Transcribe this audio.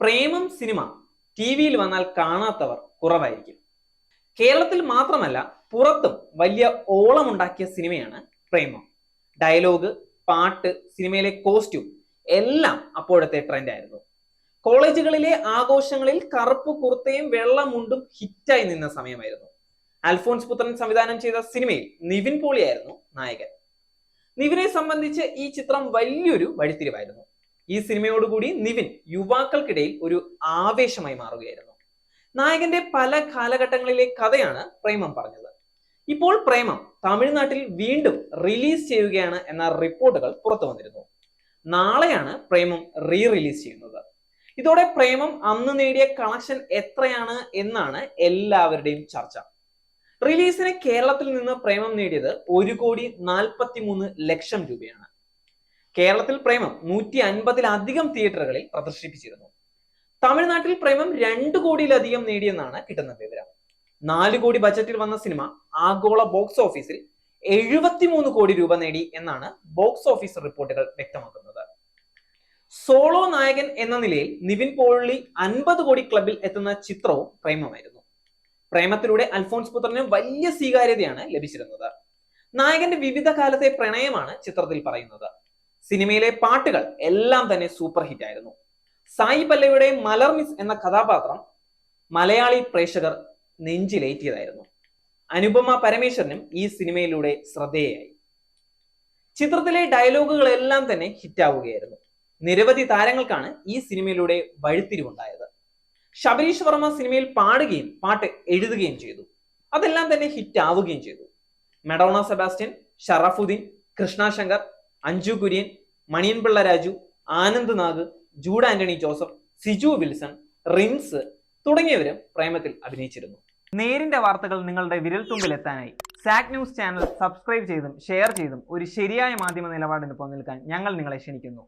പ്രേമം cinema T വിയിൽ വന്നാൽ കാണാത്തവർ കുറവായിരിക്കും. കേരളത്തിൽ മാത്രമല്ല പുറത്തും വലിയ ഓളമുണ്ടാക്കിയ സിനിമയാണ് പ്രേമം. ഡയലോഗ് പാട്ട് സിനിമയിലെ കോസ്റ്റ്യൂം എല്ലാം അപ്പോഴത്തെ ട്രെൻഡ് ആയിരുന്നു. കോളേജുകളിലെ ആഘോഷങ്ങളിൽ കറുപ്പ് കുർത്തയും വെള്ള മുണ്ടും ഹിറ്റായി നിന്ന സമയമായിരുന്നു. അൽഫോൺസ് പുത്രൻ സംവിധാനം ചെയ്ത സിനിമയിൽ നിവിൻ പോളിയായിരുന്നു നായകൻ. നിവിനെ സംബന്ധിച്ച് ഈ ചിത്രം വലിയൊരു വഴിത്തിരിവായിരുന്നു. ഈ സിനിമയോടുകൂടി നിവിൻ യുവാക്കൾക്കിടയിൽ ഒരു ആവേശമായി മാറുകയായിരുന്നു. നായകന്റെ പല കാലഘട്ടങ്ങളിലെ കഥയാണ് പ്രേമം പറഞ്ഞത്. ഇപ്പോൾ പ്രേമം തമിഴ്നാട്ടിൽ വീണ്ടും റിലീസ് ചെയ്യുകയാണ് എന്ന റിപ്പോർട്ടുകൾ പുറത്തു വന്നിരുന്നു. നാളെയാണ് പ്രേമം റീ റിലീസ് ചെയ്യുന്നത്. ഇതോടെ പ്രേമം അന്ന് നേടിയ കളക്ഷൻ എത്രയാണ് എന്നാണ് എല്ലാവരുടെയും ചർച്ച. റിലീസിന് കേരളത്തിൽ നിന്ന് പ്രേമം നേടിയത് ഒരു കോടി നാൽപ്പത്തി മൂന്ന് ലക്ഷം രൂപയാണ്. കേരളത്തിൽ പ്രേമം നൂറ്റി അൻപതിലധികം തിയേറ്ററുകളിൽ പ്രദർശിപ്പിച്ചിരുന്നു. തമിഴ്നാട്ടിൽ പ്രേമം രണ്ട് കോടിയിലധികം നേടിയെന്നാണ് കിട്ടുന്ന വിവരം. നാല് കോടി ബജറ്റിൽ വന്ന സിനിമ ആഗോള ബോക്സ് ഓഫീസിൽ എഴുപത്തിമൂന്ന് കോടി രൂപ നേടി എന്നാണ് ബോക്സ് ഓഫീസ് റിപ്പോർട്ടുകൾ വ്യക്തമാക്കുന്നത്. സോളോ നായകൻ എന്ന നിലയിൽ നിവിൻ പോളി അൻപത് കോടി ക്ലബിൽ എത്തുന്ന ചിത്രവും പ്രേമമായിരുന്നു. പ്രേമത്തിലൂടെ അൽഫോൺസ് പുത്രന് വലിയ സ്വീകാര്യതയാണ് ലഭിച്ചിരുന്നത്. നായകന്റെ വിവിധ കാലത്തെ പ്രണയമാണ് ചിത്രത്തിൽ പറയുന്നത്. സിനിമയിലെ പാട്ടുകൾ എല്ലാം തന്നെ സൂപ്പർ ഹിറ്റ് ആയിരുന്നു. സായി പല്ലവിയുടെ മലർ മിസ് എന്ന കഥാപാത്രം മലയാളി പ്രേക്ഷകർ നെഞ്ചിലേറ്റിയതായിരുന്നു. അനുപമ പരമേശ്വരനും ഈ സിനിമയിലൂടെ ശ്രദ്ധേയായി. ചിത്രത്തിലെ ഡയലോഗുകളെല്ലാം തന്നെ ഹിറ്റാവുകയായിരുന്നു നിരവധി താരങ്ങൾക്കാണ് ഈ സിനിമയിലൂടെ വഴിത്തിരിവുണ്ടായത്. ശബരീഷ് വർമ്മ സിനിമയിൽ പാടുകയും പാട്ട് എഴുതുകയും ചെയ്തു. അതെല്ലാം തന്നെ ഹിറ്റാവുകയും ചെയ്തു. മെഡോണ സെബാസ്റ്റ്യൻ ഷറഫുദ്ദീൻ കൃഷ്ണ ശങ്കർ അഞ്ജു കുര്യൻ മണിയൻപിള്ള രാജു ആനന്ദ് നാഗ് ജൂഡ് ആന്റണി ജോസഫ് സിജു വിൽസൺ റിൻസ് തുടങ്ങിയവരും പ്രേമത്തിൽ അഭിനയിച്ചിരുന്നു. നേരിന്റെ വാർത്തകൾ നിങ്ങളുടെ വിരൽത്തുമ്പിൽ എത്താനായി. സാക് ന്യൂസ് ചാനൽ സബ്സ്ക്രൈബ് ചെയ്തും ഷെയർ ചെയ്തും ഒരു ശരിയായ മാധ്യമ നിലപാടിന് പോകാൻ ഞങ്ങൾ നിങ്ങളെ ക്ഷണിക്കുന്നു.